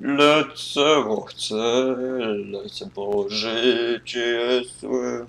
Lecę, bo chcę, lecę, bo życie jest złe.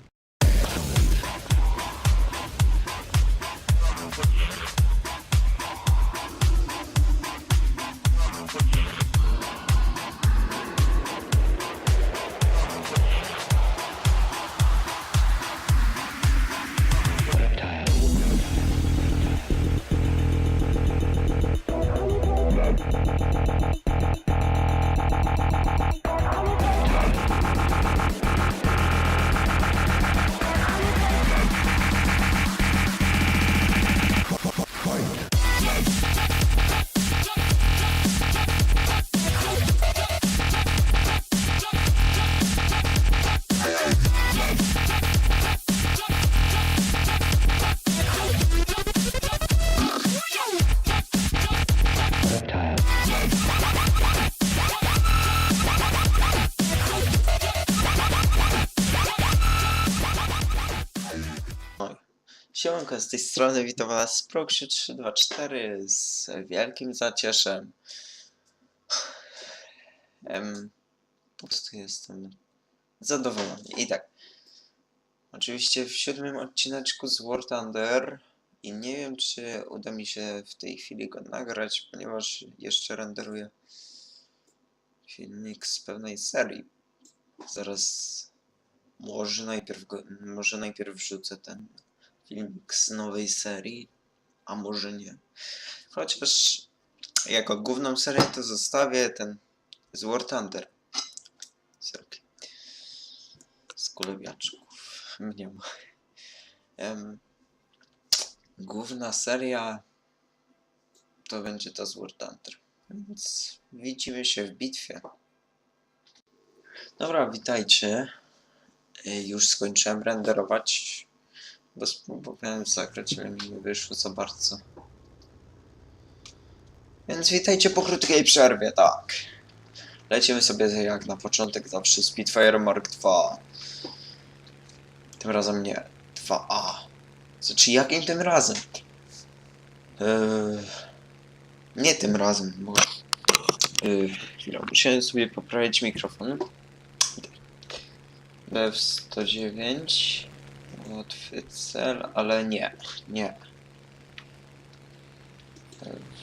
Siemanko, z tej strony witam was z Proxy 324 z wielkim zacieszem. Em, po prostu jestem zadowolony. I tak, oczywiście w siódmym odcineczku z War Thunder i nie wiem czy uda mi się w tej chwili go nagrać, ponieważ jeszcze renderuję filmik z pewnej serii. Zaraz może najpierw go, może najpierw wrzucę ten filmik z nowej serii, a może nie. Chociaż jako główną serię to zostawię ten z War Thunder. Serki. Z kulewiaczków. Nie ma. Em, główna seria to będzie ta z War Thunder. Więc widzimy się w bitwie. Dobra, witajcie. Y, Już skończyłem renderować bo spróbowałem zagrać, ale mi nie wyszło za bardzo. Więc witajcie po krótkiej przerwie, tak. Lecimy sobie jak na początek zawsze Spitfire Mark II. Tym razem nie. 2A. Znaczy jakim tym razem? Eee, nie tym razem, bo... Chwila, musiałem sobie poprawić mikrofon. F109 Łatwy cel, ale nie, nie.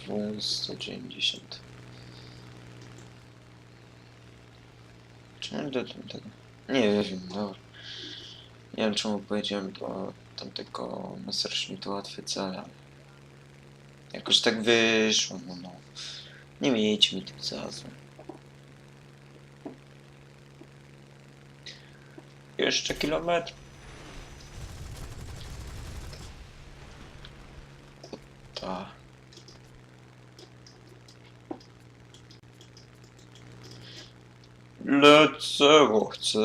W190. Czemu do tego? Nie wiem, dobra. Nie wiem czemu powiedziałem do tamtego Messerschmittu łatwy cel, ale jakoś tak wyszło, no no. Nie miejcie mi tym za złe. Jeszcze kilometr. Ta. Bo chcę,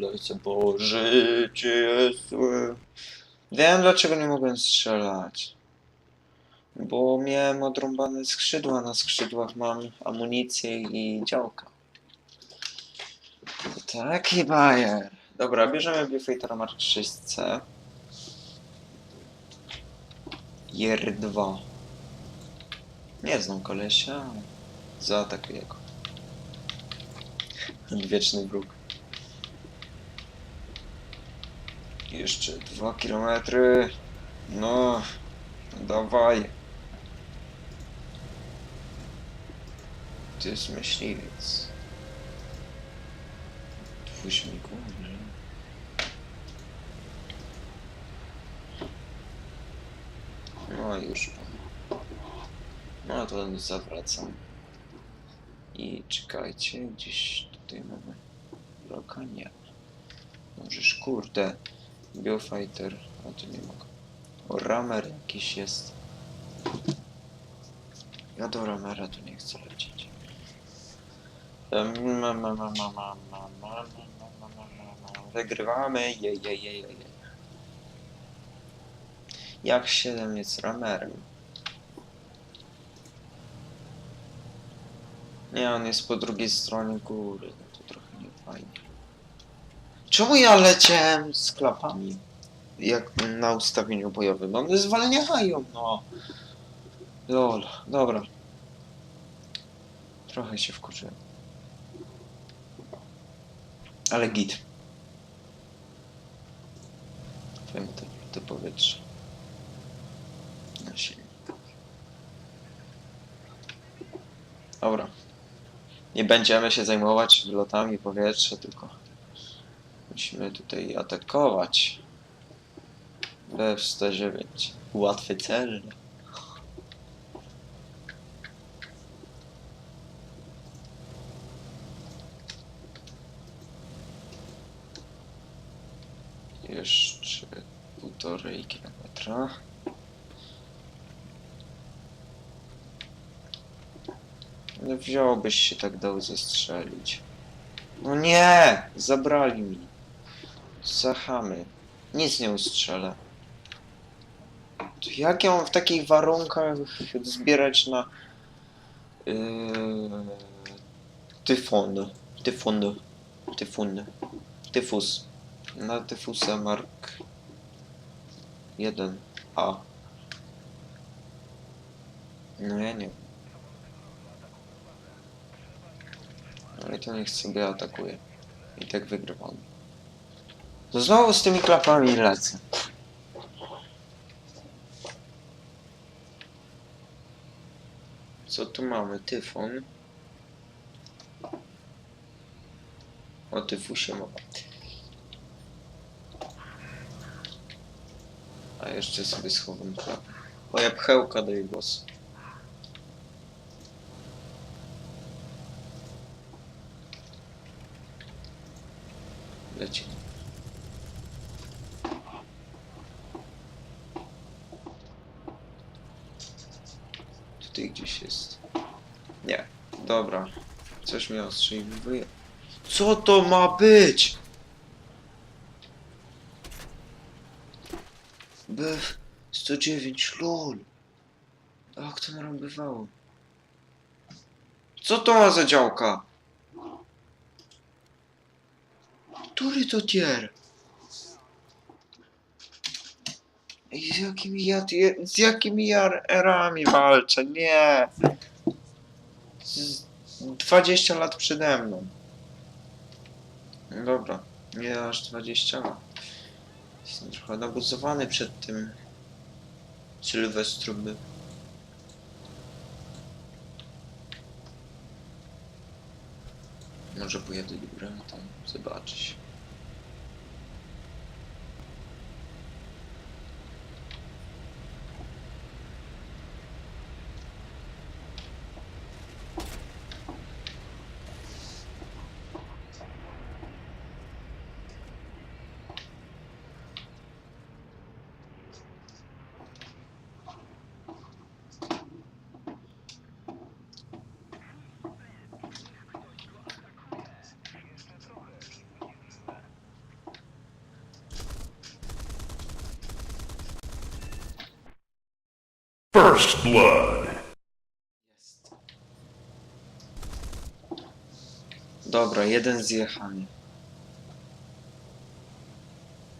lecę, bo życie jest złe. Wiem dlaczego nie mogłem strzelać. Bo miałem odrąbane skrzydła, na skrzydłach mam amunicję i działka. Taki bajer. Dobra, bierzemy Bifightera Mark 6C. Jer 2. Nie znam kolesia. Zaatakuję go. Wieczny wróg. Jeszcze dwa kilometry. No, dawaj. To jest myśliwiec. Dwuśmigu, że... No już. No to zawracam. I czekajcie, gdzieś tutaj mamy bloka? Nie. Możesz, kurde. Biofighter, a tu nie mogę. O, ramer jakiś jest. Ja do ramera tu nie chcę lecieć. Wygrywamy, jej, jej, jej, jej. Jak 7 jest ramerem? Nie, on jest po drugiej stronie góry. No to trochę nie fajnie. Czemu ja leciałem z klapami? Jak na ustawieniu bojowym. One zwalniają, no. Lol, dobra. Trochę się wkurzyłem. Ale git. Wiem to, to powietrze. Na silnik. Dobra. Nie będziemy się zajmować wylotami powietrza, tylko musimy tutaj atakować. BF-109. Łatwy cel. Jeszcze półtorej kilometra. Nie wziąłbyś się tak dał zestrzelić. No nie! Zabrali mi. Zachamy. Nic nie ustrzelę. To jak ja w takich warunkach zbierać na... Yy, tyfon. Tyfon. Tyfun. Tyfus. Na tyfusa Mark 1A. No ja nie Ale to niech sobie atakuje. I tak wygrywamy. To znowu z tymi klapami lecę. Co tu mamy? Tyfon. O tyfusie mowa. A jeszcze sobie schowam klapę. Moja pchełka daje głos. Leci. Tutaj gdzieś jest. Nie. Dobra. Coś mnie ostrzeliwuje. Co to ma być? BF 109 LOL. Jak to narobiwało? Co to ma za działka? Który to tier? Z jakimi ja, z jakimi ja erami walczę? Nie. Z 20 lat przede mną. No Dobra, nie aż 20 lat. Jestem trochę nabuzowany przed tym Sylwestrum. Może pojadę do tam zobaczyć. First Blood. Dobra, jeden zjechany.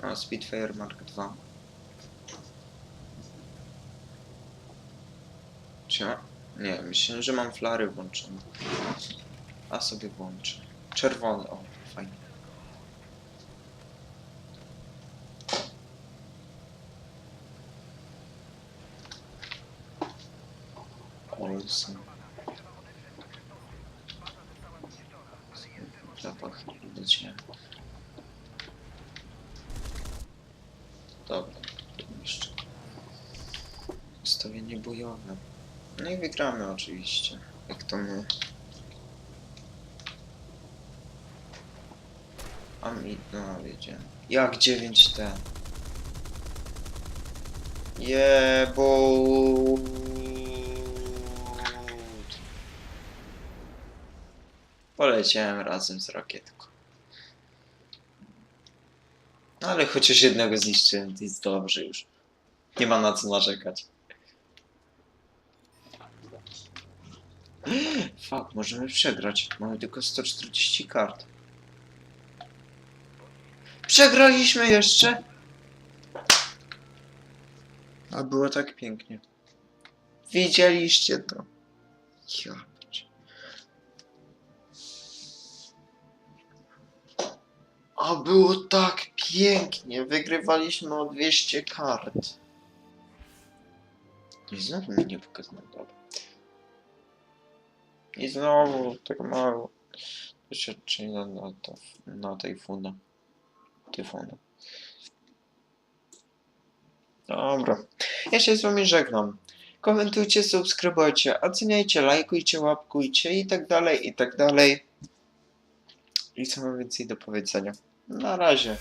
A, Spitfire Mark II. Czy. Nie, myślę, że mam flary włączone. A sobie włączę. Czerwony, o, fajnie. Olsen. Zapach leciałem. Dobra, tu jeszcze. Ustawienie bojowe. No i wygramy oczywiście. Jak to my. A mi, no wiedziałem. Jak 9T? Jebo. Poleciałem razem z rakietką. No ale chociaż jednego zniszczyłem, to jest dobrze już. Nie ma na co narzekać. Fuck, możemy przegrać. Mamy tylko 140 kart. Przegraliśmy jeszcze! A było tak pięknie. Widzieliście to? Ja. A było tak pięknie. Wygrywaliśmy o 200 kart. I znowu mi nie pokazano. Dobra. I znowu tak mało doświadczenia na, na tajfuna. Tyfuna. Dobra. Ja się z wami żegnam. Komentujcie, subskrybujcie, oceniajcie, lajkujcie, łapkujcie i tak dalej, i tak dalej. I co mam więcej do powiedzenia. Na razie.